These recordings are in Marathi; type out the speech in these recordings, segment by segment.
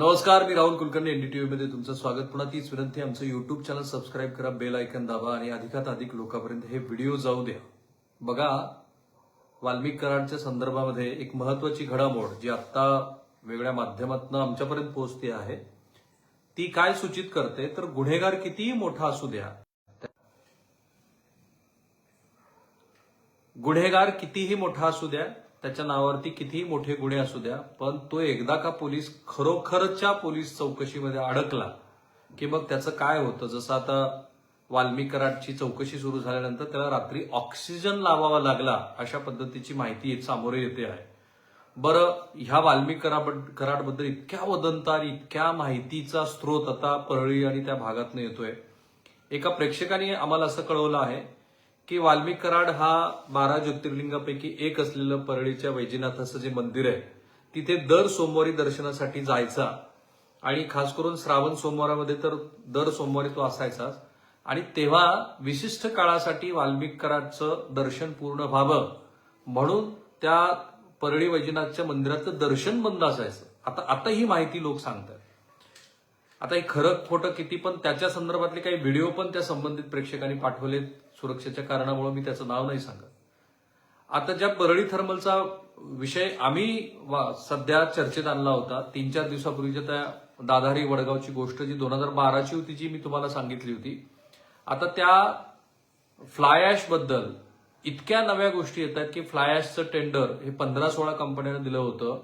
नमस्कार मी राहुल कुलकर्णी एनडीटीव्ही मध्ये तुमचं स्वागत. पुन्हा तीच विनंती आमचं युट्यूब चॅनल सबस्क्राईब करा बेल आयकन दाबा आणि अधिकात अधिक लोकांपर्यंत हे व्हिडिओ जाऊ द्या. बघा वाल्मिक कराडच्या संदर्भामध्ये एक महत्वाची घडामोड जी आता वेगळ्या माध्यमातून आमच्यापर्यंत पोहोचते आहे. ती काय सूचित करते? तर गुन्हेगार कितीही मोठा असू द्या गुन्हेगार कितीही मोठा असू द्या त्याच्या नावावरती कितीही मोठे गुन्हे असू द्या पण तो एकदा का पोलीस खरोखरच्या पोलीस चौकशीमध्ये अडकला की मग त्याचं काय होतं? जसं आता वाल्मिक चौकशी सुरू झाल्यानंतर त्याला रात्री ऑक्सिजन लावावा लागला अशा पद्धतीची माहिती सामोरे येते आहे. बरं ह्या वाल्मिक कराबद- कराडबद्दल इतक्या वदंता आणि इतक्या माहितीचा स्रोत आता परळी आणि त्या भागातनं येतोय. एका प्रेक्षकाने आम्हाला असं कळवलं आहे की वाल्मिक कराड हा बारा ज्योतिर्लिंगापैकी एक असलेलं परळीच्या वैजनाथाचं जे मंदिर आहे तिथे दर सोमवारी दर्शनासाठी जायचा. आणि खास करून श्रावण सोमवारामध्ये तर दर सोमवारी तो असायचाच. आणि तेव्हा विशिष्ट काळासाठी वाल्मिक कराडचं दर्शन पूर्ण व्हावं म्हणून त्या परळी वैजनाथच्या मंदिराचं दर्शन बंद असायचं. आता आता ही माहिती लोक सांगतात. आता हे खरं खोटं किती पण त्याच्या संदर्भातले काही व्हिडिओ पण त्या संबंधित प्रेक्षकांनी पाठवलेत. सुरक्षेच्या कारणामुळे मी त्याचं नाव नाही सांगत. आता ज्या परळी थर्मलचा विषय आम्ही वा- सध्या चर्चेत आणला होता तीन चार दिवसापूर्वीच्या त्या दादारी वडगावची गोष्ट जी दोन हजार बाराची होती जी मी तुम्हाला सांगितली होती. आता त्या फ्लाय ऍशबद्दल इतक्या नव्या गोष्टी येत आहेत की फ्लाय ऍशचं टेंडर हे पंधरा सोळा कंपन्यांना दिलं होतं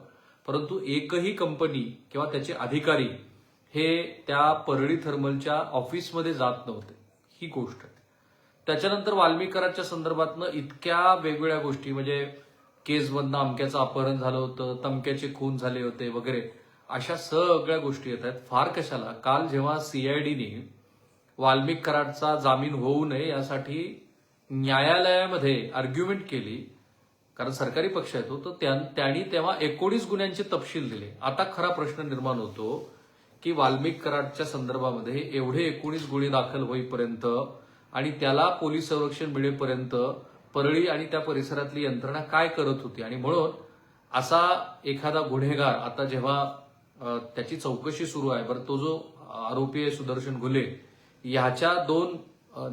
परंतु एकही कंपनी किंवा त्याचे अधिकारी हे त्या परळी थर्मलच्या ऑफिसमध्ये जात नव्हते. ही गोष्ट आहे. त्याच्यानंतर वाल्मीकरांच्या संदर्भातनं इतक्या वेगवेगळ्या गोष्टी म्हणजे केसमधनं अमक्याचं अपहरण झालं होतं तमक्याचे खून झाले होते वगैरे अशा सगळ्या गोष्टी येत आहेत. फार कशाला? काल जेव्हा सीआयडीने वाल्मिक कराडचा जामीन होऊ नये यासाठी न्यायालयामध्ये आर्ग्युमेंट केली कारण सरकारी पक्ष आहे तो तर त्यांनी तेव्हा एकोणीस गुन्ह्यांचे तपशील दिले. आता खरा प्रश्न निर्माण होतो की वाल्मिक कराडच्या संदर्भामध्ये एवढे एकोणीस गुन्हे दाखल होईपर्यंत आणि त्याला पोलीस संरक्षण मिळेपर्यंत परळी आणि त्या परिसरातली यंत्रणा काय करत होती? आणि म्हणून असा एखादा गुन्हेगार आता जेव्हा त्याची चौकशी सुरू आहे बरं तो जो आरोपी आहे सुदर्शन घुले ह्याच्या दोन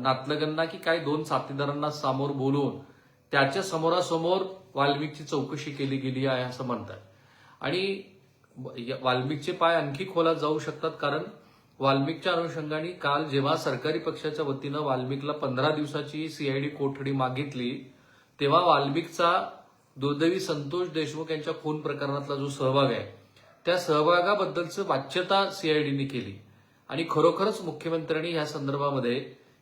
नातलगांना की काय दोन साथीदारांना समोर बोलवून त्याच्या समोरासमोर वाल्मिकची चौकशी केली गेली आहे असं म्हणतात. आणि वाल्मिकचे पाय आणखी खोलात जाऊ शकतात कारण वाल्मिकच्या अनुषंगाने काल जेव्हा सरकारी पक्षाच्या वतीनं वाल्मिकला पंधरा दिवसाची सीआयडी कोठडी मागितली तेव्हा वाल्मिकचा दुर्दैवी संतोष देशमुख यांच्या खून प्रकरणातला जो सहभाग आहे त्या सहभागाबद्दलचं वाच्यता सीआयडीने केली. आणि खरोखरच मुख्यमंत्र्यांनी ह्या संदर्भामध्ये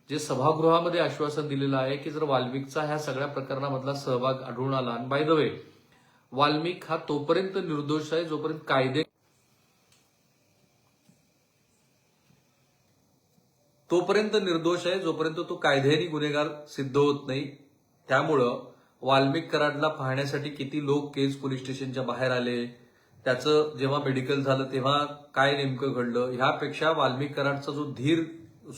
जे सभागृहामध्ये आश्वासन दिलेलं आहे की जर वाल्मिकचा ह्या सगळ्या प्रकरणामधला सहभाग आढळून आला आणि बाय द वे वाल्मिक हा तोपर्यंत निर्दोष आहे जोपर्यंत कायदे तोपर्यंत निर्दोष आहे जोपर्यंत तो कायद्याने गुन्हेगार सिद्ध होत नाही. त्यामुळं वाल्मिक कराडला पाहण्यासाठी किती लोक केज पोलीस स्टेशनच्या बाहेर आले त्याचं जेव्हा मेडिकल झालं तेव्हा काय नेमकं घडलं ह्यापेक्षा वाल्मिक कराडचा जो धीर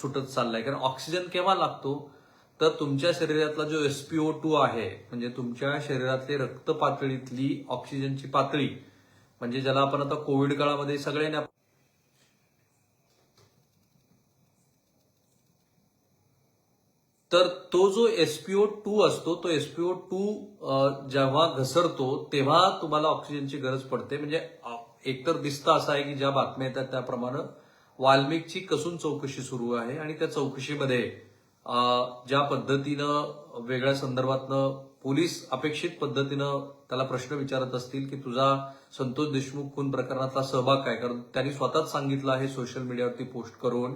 सुटत चाललाय कारण ऑक्सिजन केव्हा लागतो तर तुमच्या शरीरातला जो एसपीओ टू आहे म्हणजे तुमच्या शरीरातली रक्त पातळीतली ऑक्सिजनची पातळी म्हणजे ज्याला आपण आता कोविड काळामध्ये सगळ्यांनी तर तो जो एसपीओ टू असतो तो एसपीओ टू जेव्हा घसरतो तेव्हा तुम्हाला ऑक्सिजनची गरज पडते. म्हणजे एकतर दिसतं असं आहे की ज्या बातम्या येतात त्याप्रमाणे वाल्मिकची कसून चौकशी सुरू आहे आणि त्या चौकशीमध्ये ज्या पद्धतीनं वेगळ्या संदर्भातनं पोलीस अपेक्षित पद्धतीनं त्याला प्रश्न विचारत असतील की तुझा संतोष देशमुख खून प्रकरणातला सहभाग काय? कारण त्यांनी स्वतःच सांगितलं आहे सोशल मीडियावरती पोस्ट करून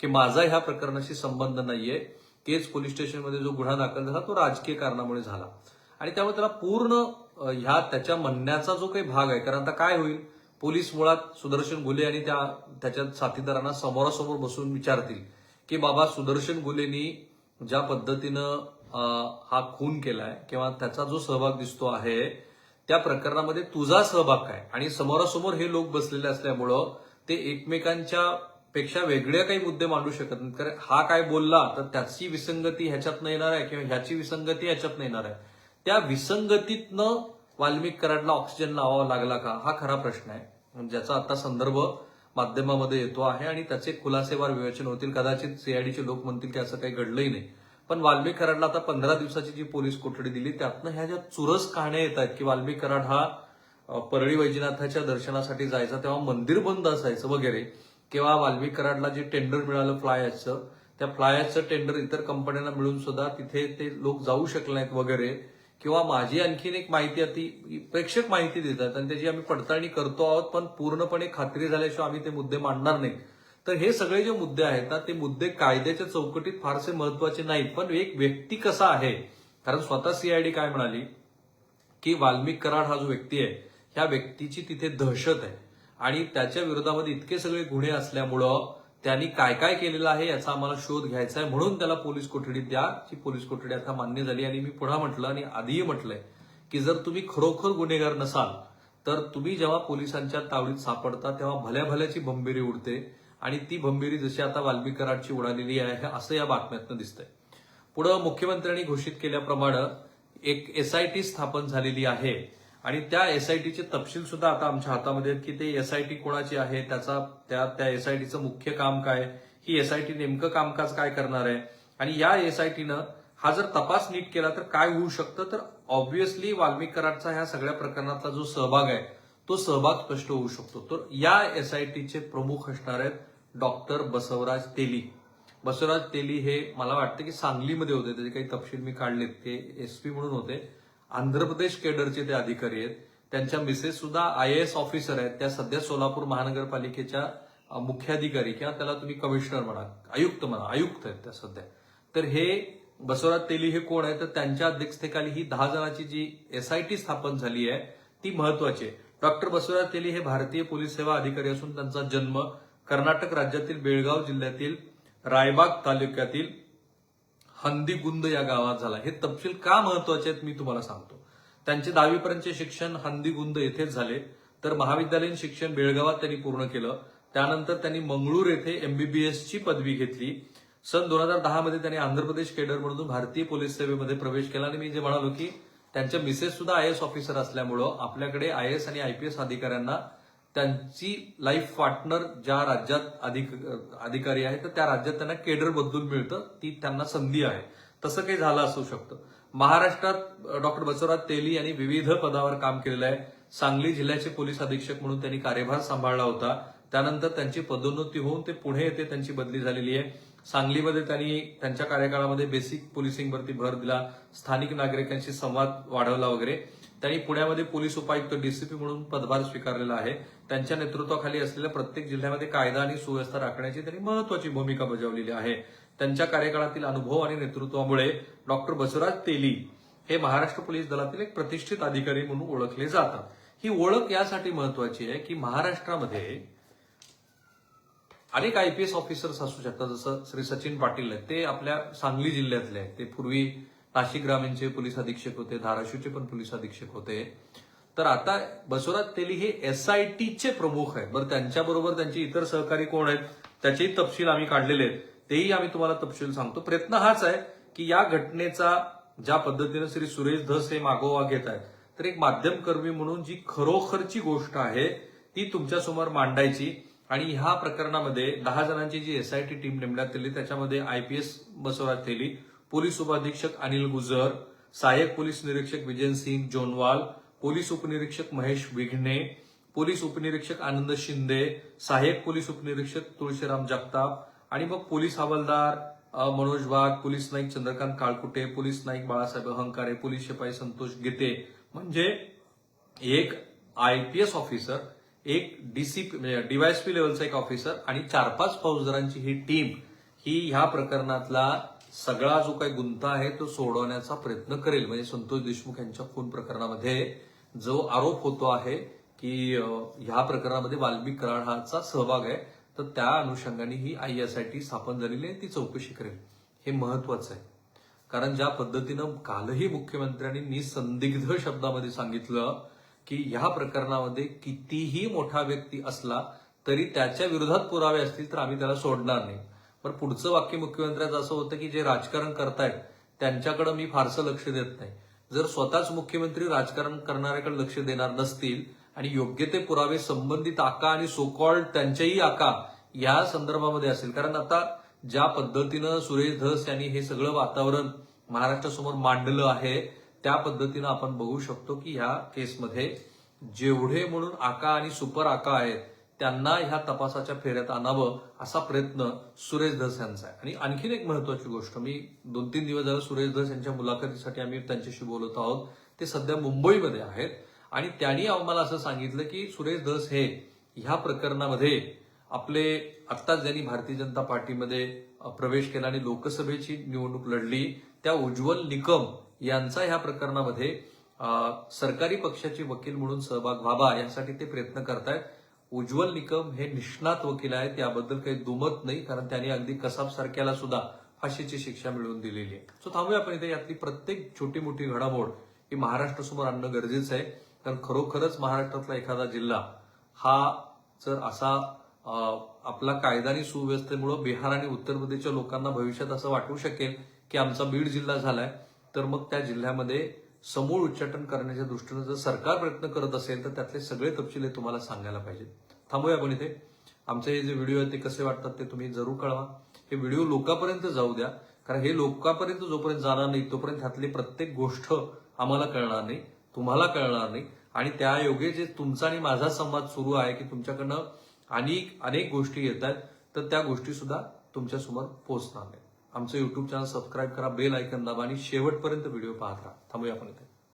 की माझा ह्या प्रकरणाशी संबंध नाहीये. केज पोलीस स्टेशनमध्ये जो गुन्हा दाखल झाला तो राजकीय कारणामुळे झाला. आणि त्यामुळे त्याला पूर्ण ह्या त्याच्या म्हणण्याचा जो काही भाग आहे कारण आता काय होईल? पोलीस मुळात सुदर्शन गुले आणि त्या त्याच्या साथीदारांना समोरासमोर बसून विचारतील की बाबा सुदर्शन गुलेनी ज्या पद्धतीनं हा खून केलाय किंवा त्याचा जो सहभाग दिसतो आहे त्या प्रकरणामध्ये तुझा सहभाग काय? आणि समोरासमोर हे लोक बसलेले असल्यामुळं ते एकमेकांच्या पेक्षा वेगळे काही मुद्दे मांडू शकत नाहीत. कारण हा काय बोलला तर त्याची विसंगती ह्याच्यात येणार आहे किंवा ह्याची विसंगती ह्याच्यात येणार आहे. त्या विसंगतीतनं वाल्मिक कराडला ऑक्सिजन लावावा लागला का? हा खरा प्रश्न आहे. ज्याचा आता संदर्भ माध्यमामध्ये येतो आहे आणि त्याचे खुलासेवार विवेचन होतील. कदाचित सीआयडीचे लोक म्हणतील की असं काही घडलंही नाही. पण वाल्मिक कराडला आता पंधरा दिवसाची जी पोलीस कोठडी दिली त्यातनं ह्या ज्या चुरस कहाण्या येत आहेत की वाल्मिक कराड हा परळी वैजनाथाच्या दर्शनासाठी जायचा तेव्हा मंदिर बंद असायचं वगैरे किंवा वाल्वी कराडला जे टेंडर मिळालं फ्लायचं त्या फ्लायचं टेंडर इतर कंपन्यांना मिळून सुद्धा तिथे ते लोक जाऊ शकले नाहीत वगैरे. किंवा माझी आणखीन एक माहिती ती प्रेक्षक माहिती देतात आणि त्याची आम्ही पडताळणी करतो आहोत पण पूर्णपणे खात्री झाल्याशिवाय आम्ही ते मुद्दे मांडणार नाही. तर हे सगळे जे मुद्दे आहेत ना ते मुद्दे कायद्याच्या चौकटीत फारसे महत्त्वाचे नाहीत. पण एक व्यक्ती कसा आहे? कारण स्वतः सीआयडी काय म्हणाली? की वाल्मिक कराड हा जो व्यक्ती आहे ह्या व्यक्तीची तिथे दहशत आहे. आणि त्याच्या विरोधामध्ये इतके सगळे गुन्हे असल्यामुळं त्यांनी काय काय केलेलं आहे याचा आम्हाला शोध घ्यायचा आहे म्हणून त्याला पोलीस कोठडीत द्या. ती पोलीस कोठडी आता मान्य झाली आणि मी पुन्हा म्हटलं आणि आधीही म्हटलंय की जर तुम्ही खरोखर गुन्हेगार नसाल तर तुम्ही जेव्हा पोलिसांच्या तावडीत सापडता तेव्हा भल्या भल्याची भंबीरी उडते आणि ती भंबीरी जशी आता वाल्मीकरांची उडालेली आहे असं या बातम्यातनं दिसतंय. पुढं मुख्यमंत्र्यांनी घोषित केल्याप्रमाणे एक एसआयटी स्थापन झालेली आहे. आणि त्या एसआयटीचे तपशील सुद्धा आता आमच्या हातामध्ये आहेत की ते एसआयटी कोणाची आहे त्याचा त्या त्या एसआयटीचं मुख्य काम काय ही एसआयटी नेमकं कामकाज काय करणार आहे? आणि या एसआयटीनं हा जर तपास नीट केला तर काय होऊ शकतं? तर ऑब्व्हियसली वाल्मिक कराडचा ह्या सगळ्या प्रकरणातला जो सहभाग आहे तो सहभाग स्पष्ट होऊ शकतो. तर या एसआयटीचे प्रमुख असणार आहेत डॉक्टर बसवराज तेली. बसवराज तेली हे मला वाटतं की सांगलीमध्ये होते त्याचे काही तपशील मी काढलेत ते एसपी म्हणून होते. आंध्र प्रदेश केडरचे ते अधिकारी आहेत. त्यांच्या मिसेस सुद्धा आय एस ऑफिसर आहेत. त्या सध्या सोलापूर महानगरपालिकेच्या मुख्याधिकारी किंवा त्याला तुम्ही कमिशनर म्हणा आयुक्त म्हणा आयुक्त आहेत त्या सध्या. तर हे बसवराज तेली हे कोण आहे तर त्यांच्या अध्यक्षतेखाली ही दहा जणांची जी एसआयटी स्थापन झाली आहे ती महत्वाची आहे. डॉक्टर बसवराज तेली हे भारतीय पोलीस सेवा अधिकारी असून त्यांचा जन्म कर्नाटक राज्यातील बेळगाव जिल्ह्यातील रायबाग तालुक्यातील हंदीगुंद या गावात झाला. हे तपशील का महत्त्वाचे आहेत मी तुम्हाला सांगतो. त्यांचे दहावीपर्यंतचे शिक्षण हंदीगुंद येथेच झाले. तर महाविद्यालयीन शिक्षण बेळगावात त्यांनी पूर्ण केलं. त्यानंतर त्यांनी मंगळूर येथे एमबीबीएसची पदवी घेतली. सन दोन हजार दहा मध्ये त्यांनी आंध्र प्रदेश केडरमधून भारतीय पोलीस सेवेमध्ये प्रवेश केला आणि मी जे म्हणालो की त्यांच्या मिसेस सुद्धा आय एस ऑफिसर असल्यामुळं आपल्याकडे आय एस आणि आयपीएस अधिकाऱ्यांना त्यांची लाईफ पार्टनर ज्या राज्यात अधिक अधिकारी आहे तर त्या राज्यात त्यांना केडर बदलून मिळतं. ती त्यांना संधी आहे. तसं काही झालं असू शकतं. महाराष्ट्रात डॉक्टर बसवराज तेली यांनी विविध पदावर काम केलेलं आहे. सांगली जिल्ह्याचे पोलीस अधीक्षक म्हणून त्यांनी कार्यभार सांभाळला होता. त्यानंतर त्यांची पदोन्नती होऊन ते पुणे येथे त्यांची बदली झालेली आहे. सांगलीमध्ये त्यांनी त्यांच्या कार्यकाळामध्ये बेसिक पोलिसिंगवरती भर दिला. स्थानिक नागरिकांशी संवाद वाढवला वगैरे. त्यांनी पुण्यामध्ये पोलीस उपायुक्त डीसीपी म्हणून पदभार स्वीकारलेला आहे. त्यांच्या नेतृत्वाखाली असलेल्या प्रत्येक जिल्ह्यामध्ये कायदा आणि सुव्यवस्था राखण्याची त्यांनी महत्वाची भूमिका बजावलेली आहे. त्यांच्या कार्यकाळातील अनुभव आणि नेतृत्वामुळे डॉक्टर बसवराज तेली हे महाराष्ट्र पोलीस दलातील एक प्रतिष्ठित अधिकारी म्हणून ओळखले जातात. ही ओळख यासाठी महत्वाची आहे की महाराष्ट्रामध्ये अनेक आयपीएस ऑफिसर्स असू शकतात. जसं श्री सचिन पाटील आहेत ते आपल्या सांगली जिल्ह्यातले आहेत. ते पूर्वी नाशिक ग्रामीणचे पोलीस अधीक्षक होते धाराशिवचे पण पोलीस अधीक्षक होते. तर आता बसवराज तेली हे एस आय टीचे प्रमुख आहेत. बरं त्यांच्याबरोबर त्यांचे इतर सहकारी कोण आहेत त्याचेही तपशील आम्ही काढलेले आहेत. तेही आम्ही तुम्हाला तपशील सांगतो. प्रयत्न हाच आहे की या घटनेचा ज्या पद्धतीनं श्री सुरेश धस हे मागोवा घेत आहेत तर एक माध्यमकर्मी म्हणून जी खरोखरची गोष्ट आहे ती तुमच्यासमोर मांडायची. आणि ह्या प्रकरणामध्ये दहा जणांची जी एसआयटी टीम नेमण्यात आली त्याच्यामध्ये आयपीएस बसवण्यात आली पोलीस उपाधीक्षक अनिल गुजर सहाय्यक पोलीस निरीक्षक विजय सिंग जोनवाल पोलीस उपनिरीक्षक महेश विघ्ने पोलीस उपनिरीक्षक आनंद शिंदे सहाय्यक पोलीस उपनिरीक्षक तुळशीराम जगताप आणि मग पोलीस हवालदार Manoj Wagh police Naik Chandrakant Kalkute police Naik Balasaheb Ahankare police शिपाई संतोष गीते. म्हणजे एक आय पी एस ऑफिसर एक डीसीपी म्हणजे डीवायएसपी लेवलचा एक ऑफिसर आणि चार पाच फौजदारांची ही टीम ही ह्या प्रकरणातला सगळा जो काही गुंता आहे तो सोडवण्याचा प्रयत्न करेल. म्हणजे संतोष देशमुख यांच्या खून प्रकरणामध्ये जो आरोप होतो आहे की ह्या प्रकरणामध्ये वाल्मिक कराड हाचा सहभाग आहे तर त्या अनुषंगाने ही आयएसआयटी स्थापन झालेली आहे ती चौकशी करेल. हे महत्वाचं आहे. कारण ज्या पद्धतीनं कालही मुख्यमंत्र्यांनी निसंदिग्ध शब्दामध्ये सांगितलं की ह्या प्रकरणामध्ये कितीही मोठा व्यक्ती असला तरी त्याच्या विरोधात पुरावे असतील तर आम्ही त्याला सोडणार नाही. पण पुढचं वाक्य मुख्यमंत्र्यांचं असं होतं की जे राजकारण करतायत त्यांच्याकडे मी फारसं लक्ष देत नाही. जर स्वतःच मुख्यमंत्री राजकारण करणाऱ्याकडे लक्ष देणार नसतील आणि योग्य ते पुरावे संबंधित आका आणि सोकॉल्ड त्यांच्याही आका या संदर्भामध्ये असेल. कारण आता ज्या पद्धतीनं सुरेश धस यांनी हे सगळं वातावरण महाराष्ट्रासमोर मांडलं आहे त्या पद्धतीनं आपण बघू शकतो की ह्या केसमध्ये जेवढे म्हणून आका आणि सुपर आका आहेत त्यांना ह्या तपासाच्या फेऱ्यात आणावं असा प्रयत्न सुरेश धस यांचा आहे. आणि आणखीन एक महत्वाची गोष्ट मी दोन तीन दिवस झालं सुरेश धस यांच्या मुलाखतीसाठी आम्ही त्यांच्याशी बोलत आहोत. ते सध्या मुंबईमध्ये आहेत. आणि त्यांनी आम्हाला असं सांगितलं की सुरेश धस हे ह्या प्रकरणामध्ये आपले आत्ताच ज्यांनी भारतीय जनता पार्टीमध्ये प्रवेश केला आणि लोकसभेची निवडणूक लढली त्या उज्ज्वल निकम यांचा ह्या प्रकरणामध्ये सरकारी पक्षाचे वकील म्हणून सहभाग व्हावा यासाठी ते प्रयत्न करतायत. उज्ज्वल निकम हे निष्णात वकील आहेत याबद्दल काही दुमत नाही कारण त्यांनी अगदी कसाब सारख्याला सुद्धा फाशीची शिक्षा मिळवून दिलेली आहे. सो थांबूया आपण इथे यातली प्रत्येक छोटी मोठी घडामोड ही महाराष्ट्रासमोर आणणं गरजेचं आहे. कारण खरोखरच महाराष्ट्रातला एखादा जिल्हा हा जर असा आपला कायदा आणि सुव्यवस्थेमुळे बिहार आणि उत्तर प्रदेशच्या लोकांना भविष्यात असं वाटू शकेल की आमचा बीड जिल्हा झालाय तर मग त्या जिल्ह्यामध्ये समूळ उच्चाटन करण्याच्या दृष्टीनं जर सरकार प्रयत्न करत असेल तर त्यातले सगळे तपशील हे तुम्हाला सांगायला पाहिजेत. थांबूया आपण इथे. आमचे हे जे व्हिडिओ आहेत ते कसे वाटतात ते तुम्ही जरूर कळवा. हे व्हिडिओ लोकांपर्यंत जाऊ द्या कारण हे लोकांपर्यंत जोपर्यंत जाणार नाही तोपर्यंत त्यातली प्रत्येक गोष्ट आम्हाला कळणार नाही तुम्हाला कळणार नाही. आणि त्या योगे जे तुमचा आणि माझा संवाद सुरू आहे की तुमच्याकडनं अनेक अनेक गोष्टी येत आहेत तर त्या गोष्टी सुद्धा तुमच्यासमोर पोहोचणार नाही आमचं युट्यूब चॅनल सबस्क्राईब करा बेल ऐकन दाबा आणि शेवटपर्यंत व्हिडिओ पाहत राहा. थांबूया आपण इथे.